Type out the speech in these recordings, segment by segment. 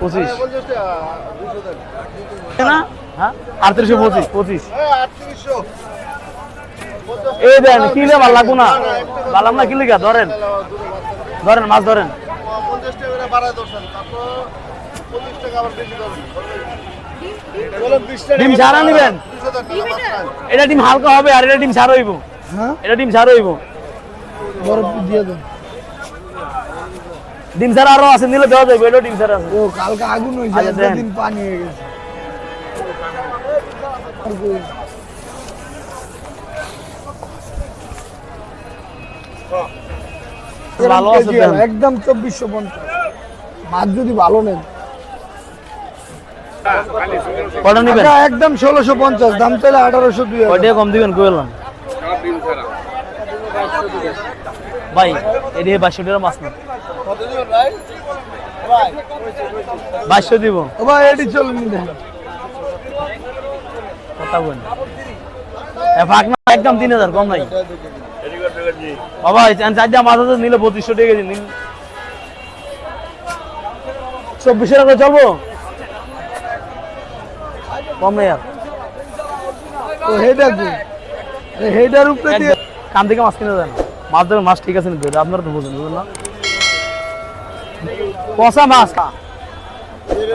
পঁচিশ। না হ্যাঁ? আটত্রিশশো পঁচিশ পঁচিশ। এই দেন কিলে ভালো লাগবো না? ভালাম না কিলিকা? ধরেন। ধরেন মাছ ধরেন। ডিম ছাড়া নিবেন? এটা ডিম হালকা হবে আর এটা ডিম ছাড়া হইব হ্যাঁ? এটা ডিম ছাড়া হইব বরফ দিয়ে দেন। ডিম ছাড়া আরও আছে নিলে দেওয়া যাবে এটা ডিম ছাড়া আছে। ও কালকে আগুন আচ্ছা, দিন। পানি হয়ে গেছে। ভালো আছে একদম চব্বিশশো পঞ্চাশ। মাছ যদি ভালো নেন। টাকা একদম ষোলোশো পঞ্চাশ দাম চাইলে আঠারোশো দুই হাজার। কম দিবেন কইলাম ভাই এটি বাইশশো মাছ না বাইশশো দিব। ভাই এটি চলুন কথা বল। একদম তিন হাজার কম নাই। বাবা চার নিলে পঁচিশশো টাকা কেজি চব্বিশশো টাকা চলবো? কম নাই আর। তো হেডা কই হেডার উপরে কান থেকে মাছ কিনে দেন। মাছ ধরে মাছ ঠিক আছে আপনারা তো বুঝেন বুঝলেন না? পচা মাছ।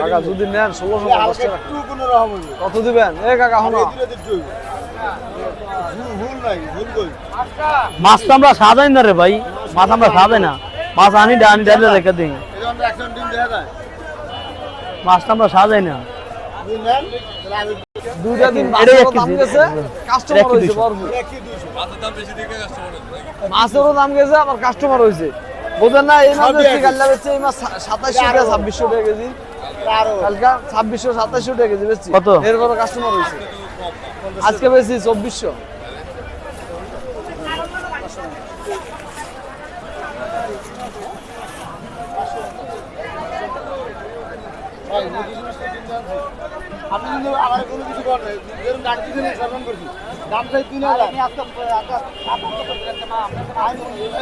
কাকা যদি নেন ষোলোশো কত দিবেন? এ কাকা হলো। মাছ তো আমরা সাজাই না রে ভাই মাছ আমরা সাজাই না। মাছ আনি আনি ডাইলে রেখে দিই। মাছটা আমরা সাজাই না। দুইটা দিন কাস্টমার হয়েছে মাছেরও দাম গেছে আবার কাস্টমার হয়েছে। বোঝেন না এই মাছ হচ্ছে কাল্লা বেচছে এই মাছ সাতাশশো টাকা ছাব্বিশশো টাকা কেজি। কালকা ছাব্বিশশো সাতাশশো টাকা কেজি বেচছি কত? এরপরে কাস্টমার হয়েছে আজকে বেশি চব্বিশশো। আপনি কিন্তু আমার কোনো কিছু করেন যেরকম গাড়ি দিতে নেই সম্মান করছি। দাম চাই তিন হাজার।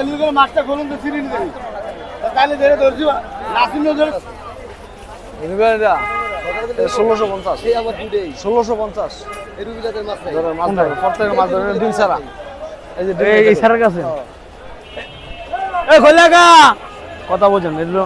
এলিগের মাছটা খুলুন তো চিনি দেবি তাহলে ধরে ধরছি নাসিমও ধরে। ষোলোশো পঞ্চাশ। ষোলোশো পঞ্চাশ। ধরেন মাছ ধরেন প্রত্যেকের মাছ ধরেন ডিম ছাড়া। এই যে এই এই কাছে? এই খোলা কা কথা বলছেন এগুলো